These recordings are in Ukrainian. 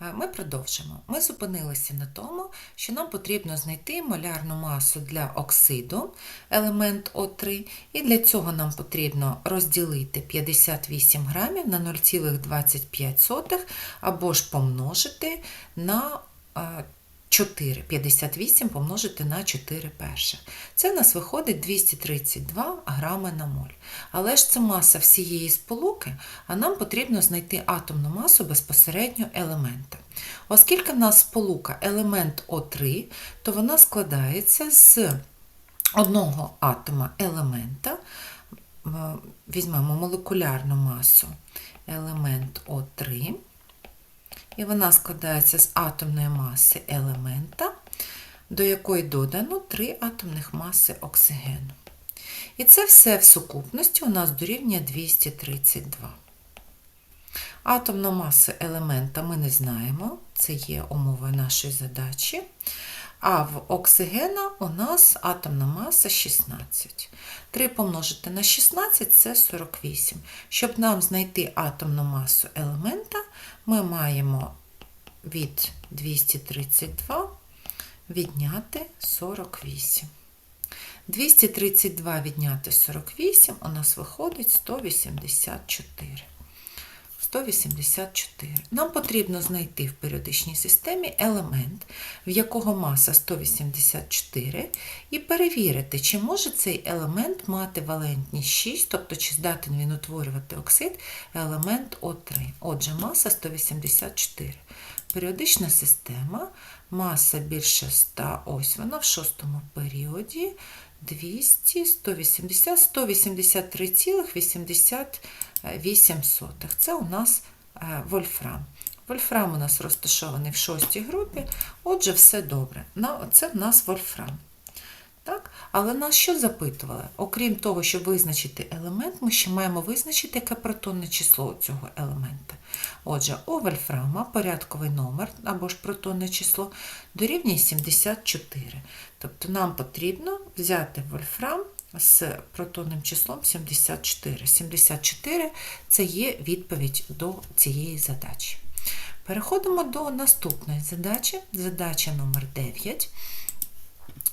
Е, Ми продовжимо. Ми зупинилися на тому, що нам потрібно знайти молярну масу для оксиду, елемент О3, і для цього нам потрібно розділити 58 грамів на 0,25 або ж помножити на е, 4, 58 помножити на 4 перших. Це в нас виходить 232 грами на моль. Але ж це маса всієї сполуки, а нам потрібно знайти атомну масу безпосередньо елемента. Оскільки в нас сполука елемент О3, то вона складається з одного атома елемента, візьмемо молекулярну масу елемент О3, і вона складається з атомної маси елемента, до якої додано три атомних маси оксигену. І це все в сукупності у нас дорівнює 232. Атомну масу елемента ми не знаємо, це є умова нашої задачі. А в оксигена у нас атомна маса 16. 3 помножити на 16 це 48. Щоб нам знайти атомну масу елемента, ми маємо від 232 відняти 48. 232 відняти 48 у нас виходить 184. 184. Нам потрібно знайти в періодичній системі елемент, в якого маса 184, і перевірити, чи може цей елемент мати валентність 6, тобто чи здатен він утворювати оксид елемент О3. Отже, маса 184. Періодична система, маса більше 100, ось вона в шостому періоді. 200, 180, 183,88. Це у нас е, вольфрам. Вольфрам у нас розташований в шостій групі, отже, все добре. Це в нас вольфрам. Так? Але нас що запитували? Окрім того, щоб визначити елемент, ми ще маємо визначити, яке протонне число цього елемента. Отже, у вольфрама порядковий номер або ж протонне число дорівнює 74. Тобто нам потрібно взяти вольфрам з протонним числом 74. 74 це є відповідь до цієї задачі. Переходимо до наступної задачі, задача номер 9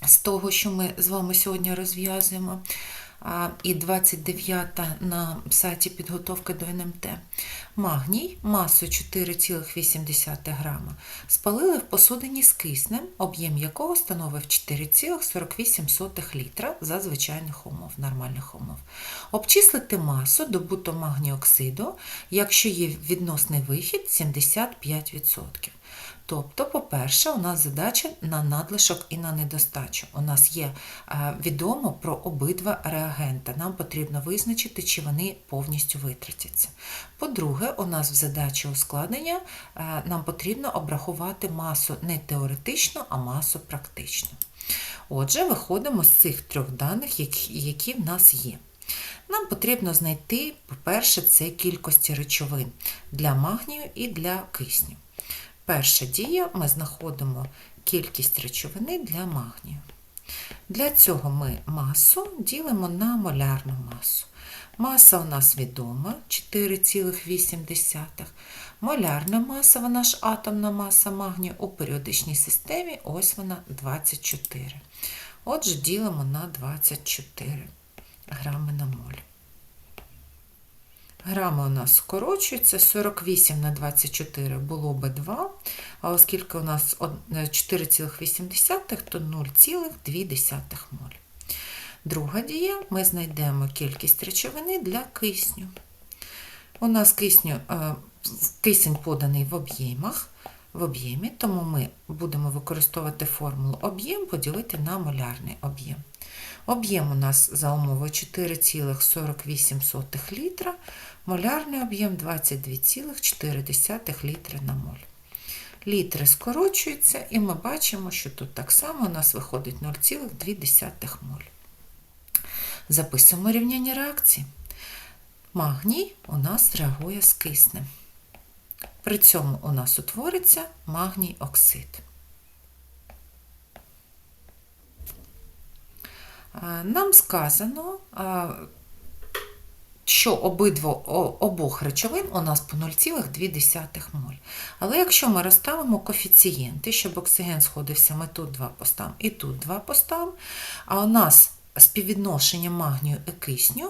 з того, що ми з вами сьогодні розв'язуємо, і 29 на сайті підготовки до НМТ. Магній масою 4,8 грама спалили в посудині з киснем, об'єм якого становив 4,48 літра за звичайних умов, нормальних умов. Обчислити масу добуту магніоксиду, якщо є відносний вихід 75%. Тобто, по-перше, у нас задача на надлишок і на недостачу. У нас є відомо про обидва реагента. Нам потрібно визначити, чи вони повністю витратяться. По-друге, у нас в задачі ускладнення нам потрібно обрахувати масу не теоретично, а масу практично. Отже, виходимо з цих трьох даних, які в нас є. Нам потрібно знайти, по-перше, це кількості речовин для магнію і для кисню. Перша дія ми знаходимо кількість речовини для магнію. Для цього ми масу ділимо на молярну масу. Маса у нас відома 4,8. Молярна маса, вона ж атомна маса магнію у періодичній системі, ось вона 24. Отже, ділимо на 24 грами Грами у нас скорочуються, 48 на 24 було би 2, а оскільки у нас 4,8, то 0,2 моль. Друга дія, ми знайдемо кількість речовини для кисню. У нас кисню, кисень поданий в об'ємах, в об'ємі, тому ми будемо використовувати формулу об'єм поділити на молярний об'єм. Об'єм у нас за умовою 4,48 літра, молярний об'єм 22,4 літри на моль. Літри скорочуються, і ми бачимо, що тут так само у нас виходить 0,2 моль. Записуємо рівняння реакції. Магній у нас реагує з киснем. При цьому у нас утвориться магній оксид. Нам сказано що обидво обох речовин у нас по 0,2 моль. Але якщо ми розставимо коефіцієнти, щоб оксиген сходився, ми тут 2 поставимо і тут 2 поставимо, а у нас співвідношення магнію і кисню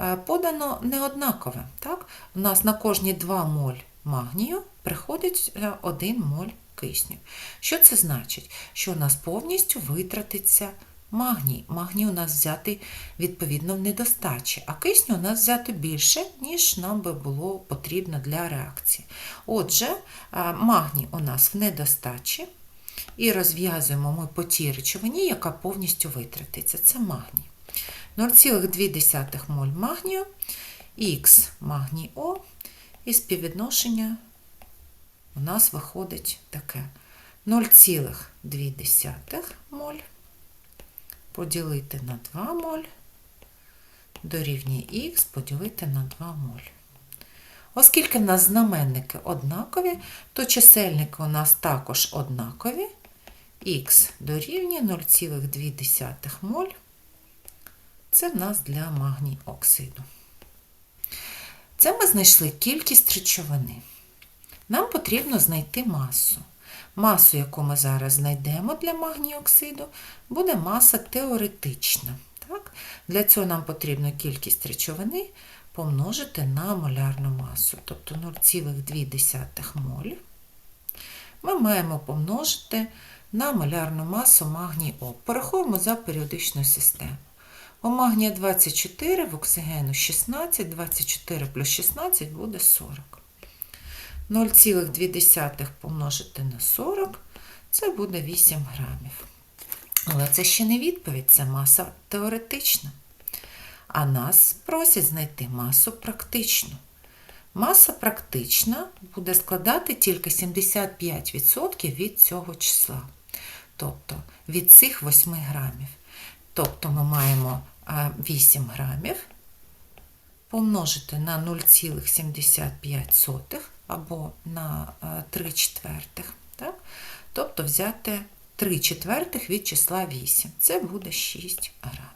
е, подано неоднакове. Так? У нас на кожні 2 моль магнію приходить 1 моль кисню. Що це значить? Що у нас повністю витратиться магній. Магній у нас взятий відповідно в недостачі, а кисню у нас взято більше, ніж нам би було потрібно для реакції. Отже, магній у нас в недостачі, і розв'язуємо ми по тій речовині, яка повністю витратиться. Це магній. 0,2 моль магнію, Х магній О, і співвідношення у нас виходить таке 0,2 моль поділити на 2 моль дорівнює х поділити на 2 моль. Оскільки в нас знаменники однакові, то чисельники у нас також однакові. Х дорівнює 0,2 моль. Це в нас для магній оксиду. Це ми знайшли кількість речовини. Нам потрібно знайти масу. Масу, яку ми зараз знайдемо для магнію оксиду, буде маса теоретична. Так? Для цього нам потрібно кількість речовини помножити на молярну масу, тобто 0,2 моль. Ми маємо помножити на молярну масу магній О. Порахуємо за періодичною системою. У магнія 24, в оксигену 16, 24 плюс 16 буде 40. 0,2 помножити на 40, це буде 8 грамів. Але це ще не відповідь, це маса теоретична. А нас просять знайти масу практичну. Маса практична буде складати тільки 75% від цього числа. Тобто від цих 8 грамів. Тобто ми маємо 8 грамів помножити на 0,75 або на 3 четвертих. Так? Тобто взяти 3 четвертих від числа 8. Це буде 6 грамів.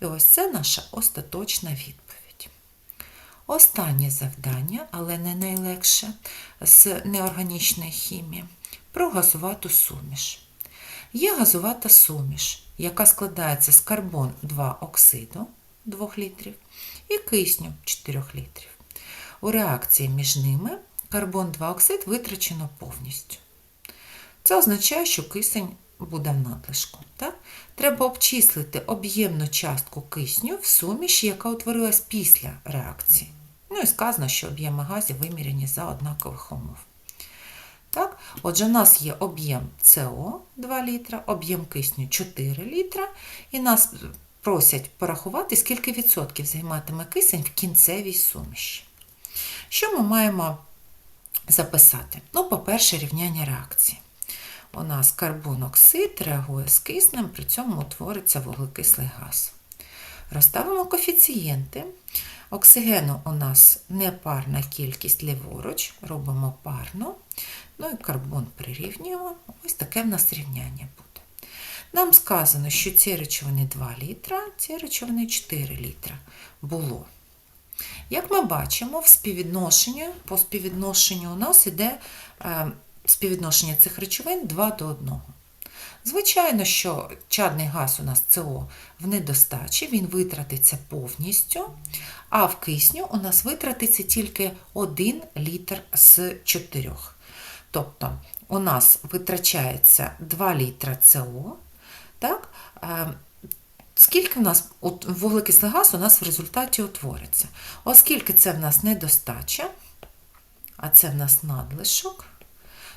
І ось це наша остаточна відповідь. Останнє завдання, але не найлегше, з неорганічної хімії про газувату суміш. Є газувата суміш, яка складається з карбон 2 оксиду 2 літрів і кисню 4 літрів. У реакції між ними карбон 2 оксид витрачено повністю. Це означає, що кисень буде в надлишку. Так? Треба обчислити об'ємну частку кисню в суміші, яка утворилась після реакції. Ну і сказано, що об'єми газів виміряні за однакових умов. Так? Отже, у нас є об'єм СО 2 літра, об'єм кисню 4 літра, і нас просять порахувати, скільки відсотків займатиме кисень в кінцевій суміші. Що ми маємо записати? Ну, по-перше, рівняння реакції. У нас карбон-оксид реагує з киснем, при цьому утвориться вуглекислий газ. Розставимо коефіцієнти. Оксигену у нас непарна кількість ліворуч, робимо парну. Ну і карбон прирівнюємо. Ось таке в нас рівняння буде. Нам сказано, що ці речовини 2 літра, ці речовини 4 літра було. Як ми бачимо, в співвідношенні, по співвідношенню у нас йде е, співвідношення цих речовин 2 до 1. Звичайно, що чадний газ у нас СО в недостачі, він витратиться повністю, а в кисню у нас витратиться тільки 1 літр з 4. Тобто у нас витрачається 2 літра СО. Так? Скільки в нас вуглекислий газ у нас в результаті утвориться? Оскільки це в нас недостача, а це в нас надлишок,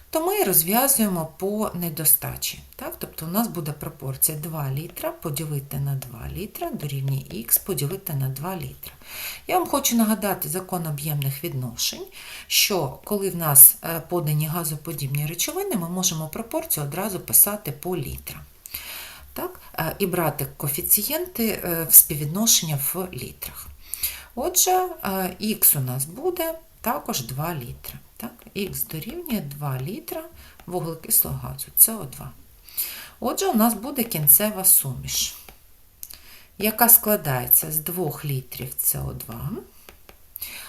то ми розв'язуємо по недостачі. Так? Тобто у нас буде пропорція 2 літра поділити на 2 літра дорівнює х поділити на 2 літра. Я вам хочу нагадати закон об'ємних відношень, що коли в нас е, подані газоподібні речовини, ми можемо пропорцію одразу писати по літрам. Так? Е, і брати коефіцієнти е, в співвідношення в літрах. Отже, х у нас буде також 2 літри. Так? Х дорівнює 2 літра вуглекислого газу СО2. Отже, у нас буде кінцева суміш. яка складається з 2 літрів СО2,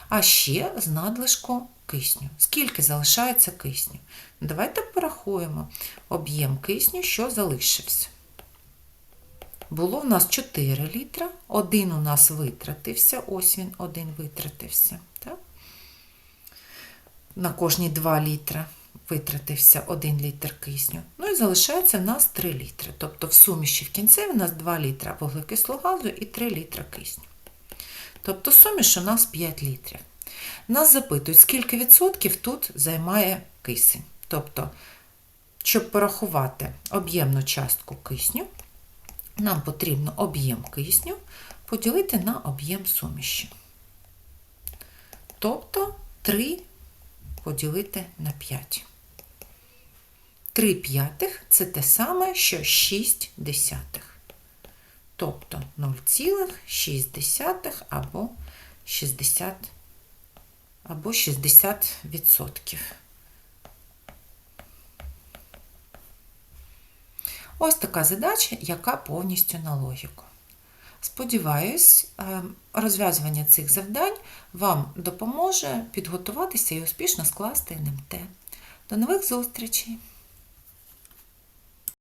а ще з надлишку кисню. Скільки залишається кисню? Давайте порахуємо об'єм кисню, що залишився. Було в нас 4 літра, один у нас витратився, ось він один витратився. Так? На кожні 2 літра витратився 1 літр кисню. Ну і залишається в нас 3 літри. Тобто в суміші в кінці у нас 2 літра вуглекислого газу і 3 літра кисню. Тобто суміш у нас 5 літрів. Нас запитують, скільки відсотків тут займає кисень. Тобто, щоб порахувати об'ємну частку кисню, нам потрібно об'єм кисню поділити на об'єм суміші. Тобто 3 поділити на 5. 3 п'ятих це те саме, що 6 десятих. Тобто 0,6 або 60 або 60 Ось така задача, яка повністю на логіку. Сподіваюсь, е, розв'язування цих завдань вам допоможе підготуватися і успішно скласти НМТ. До нових зустрічей!